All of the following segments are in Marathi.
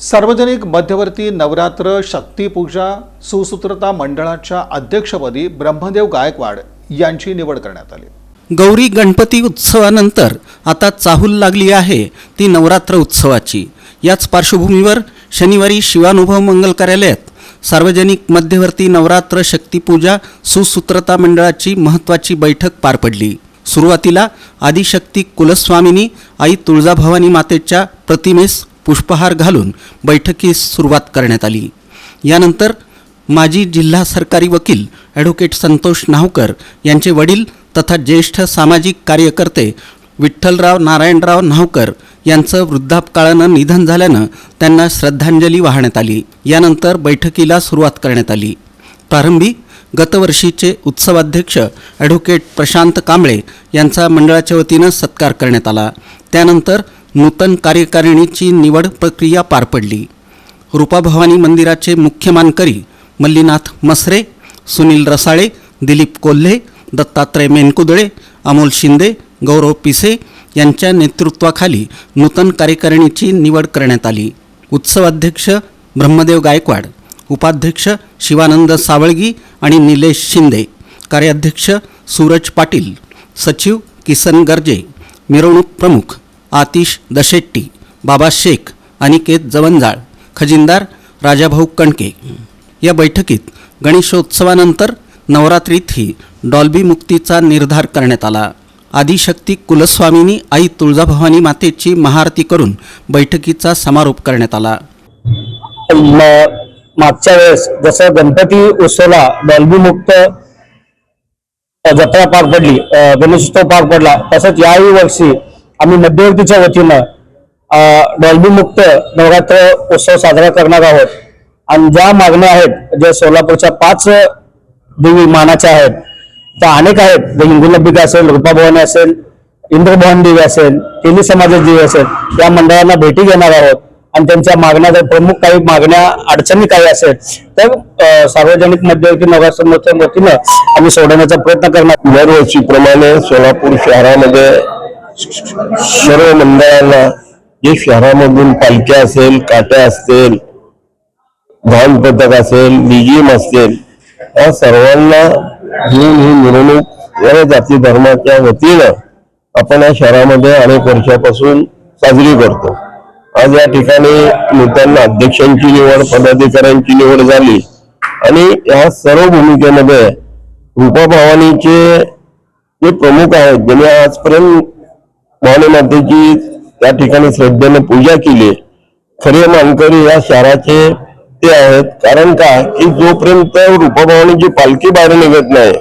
सार्वजनिक मध्यवर्ती नवरात्र शक्तीपूजा सुसूत्रता मंडळाच्या अध्यक्षपदी ब्रह्मदेव गायकवाड यांची निवड करण्यात आली. गौरी गणपती उत्सवानंतर आता चाहूल लागली आहे ती नवरात्र उत्सवाची. याच पार्श्वभूमीवर शनिवारी शिवानुभव मंगल कार्यालयात सार्वजनिक मध्यवर्ती नवरात्र शक्तीपूजा सुसूत्रता मंडळाची महत्त्वाची बैठक पार पडली. सुरुवातीला आदिशक्ती कुलस्वामिनी आई तुळजाभवानी मातेच्या प्रतिमेस पुष्पहार घालून बैठकीस सुरुवात करण्यात आली. यानंतर माजी जिल्हा सरकारी वकील ॲडव्होकेट संतोष नाहकर यांचे वडील तथा ज्येष्ठ सामाजिक कार्यकर्ते विठ्ठलराव नारायणराव नाहकर यांचं वृद्धापकाळानं निधन झाल्यानं त्यांना श्रद्धांजली वाहण्यात आली. यानंतर बैठकीला सुरुवात करण्यात आली. प्रारंभी गतवर्षीचे उत्सवाध्यक्ष ॲडव्होकेट प्रशांत कांबळे यांचा मंडळाच्या वतीनं सत्कार करण्यात आला. त्यानंतर नूतन कार्यकारिणीची निवड प्रक्रिया पार पडली. रूपाभवानी मंदिराचे मुख्य मानकरी मल्लीनाथ मसरे सुनील रसाळे दिलीप कोल्हे दत्तात्रय मेनकुदळे अमोल शिंदे गौरव पिसे यांच्या नेतृत्वाखाली नूतन कार्यकारिणीची निवड करण्यात आली. उत्सवाध्यक्ष ब्रह्मदेव गायकवाड उपाध्यक्ष शिवानंद सावळगी आणि निलेश शिंदे कार्याध्यक्ष सूरज पाटील सचिव किसन गर्जे मिरवणूक प्रमुख आतिश दशेट्टी बाबा शेख अनिकेत जवंजाळ खजिनदार राजाभाऊ कणके. या बैठकीत गणेशोत्सवानंतर नवरात्रीतही डॉल्बी मुक्तीचा निर्धार करण्यात आला. आदिशक्ती कुलस्वामीनी आई तुळजाभवानी मातेची महाआरती करून बैठकीचा समारोप करण्यात आला. मागच्या वेळेस जसं गणपती उत्सवला डॉल्बी मुक्त जत्रा पार पडली गणेशोत्सव पार पडला तसंच याही वर्षी आम्ही मध्यवर्तीच्या वतीनं डॉल्बीमुक्त मुक्त नवरात्र उत्सव साजरा करणार आहोत. आणि ज्या मागण्या आहेत ज्या सोलापूरच्या पाच देवी मानाच्या आहेत त्या अनेक आहेत. जे हिंगुलंबिका असेल रूपाभवानी असेल इंद्रभवन देवी असेल तेली समाजाची देवी असेल या मंडळांना भेटी घेणार आहोत. आणि त्यांच्या मागण्या जर प्रमुख काही मागण्या अडचणी काही असेल तर सार्वजनिक मध्यवर्ती नगरसमोरच्या वतीनं आम्ही सोडवण्याचा प्रयत्न करणार दरवर्षीप्रमाणे सोलापूर शहरामध्ये सर्व मंडळांना जे शहरामधून पालख्या असेल काट्या असतील धान पथक असेल निजीम असतील या सर्वांना घेऊन ही मिरवणूक या जाती धर्माच्या वतीनं आपण या शहरामध्ये अनेक वर्षापासून साजरी करतो. आज या ठिकाणी नूतन अध्यक्षांची निवड पदाधिकाऱ्यांची निवड झाली आणि या सर्व भूमिकेमध्ये रूपाभवानीचे जे प्रमुख आहेत ज्यांनी आजपर्यंत मातेची त्या ठिकाणी श्रद्धेने पूजा केली. खरे मानकरी या शहराचे ते आहेत. कारण का की जोपर्यंत रूपाभवानीची पालखी बाहेर निघत नाही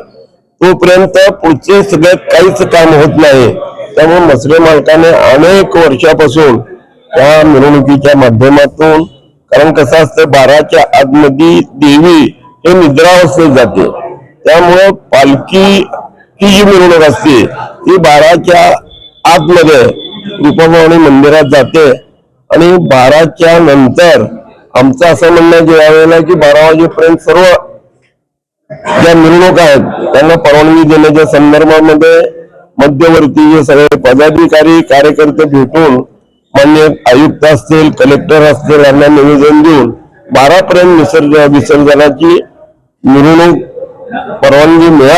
तोपर्यंत पुढचे सगळ्यात काहीच काम होत नाही. त्यामुळे मसरे मालकाने अनेक वर्षापासून त्या मिरवणुकीच्या माध्यमातून कारण कसं असतं बाराच्या आतमध्ये देवी हे निद्रावस्थेत जाते. त्यामुळं पालखी ही जी मिरवणूक असते ती बाराच्या आतमध्ये रूपाभवानी मंदिरात जाते. आणि बाराच्या नंतर आमचं असं म्हणणं जे ज्या वेळेला की बारा वाजेपर्यंत सर्व ज्या मिरवणूक आहेत त्यांना परवानगी देण्याच्या संदर्भामध्ये मध्यवर्ती जे सगळे पदाधिकारी कार्यकर्ते भेटून मान्य आयुक्त असतील कलेक्टर असतील यांना निवेदन देऊन बारा पर्यंत विसर्ज विसर्जनाची मिरवणूक परवानगी मिळावी.